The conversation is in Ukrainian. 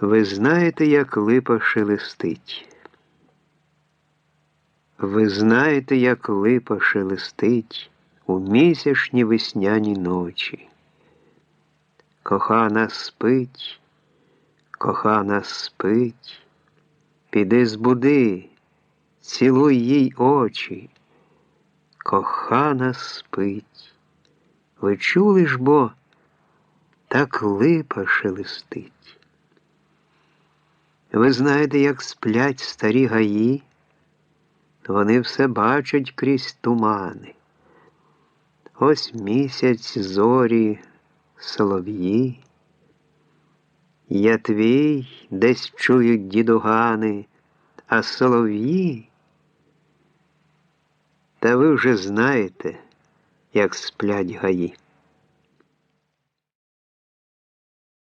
Ви знаєте, як липа шелестить. Ви знаєте, як липа шелестить у місячні весняні ночі. Кохана спить, кохана спить, піди збуди, цілуй їй очі. Кохана спить. Ви чули ж бо, так липа шелестить. Ви знаєте, як сплять старі гаї, вони все бачать крізь тумани. Ось місяць зорі, солов'ї. Я твій десь чують дідугани, а солов'ї. Та ви вже знаєте, як сплять гаї.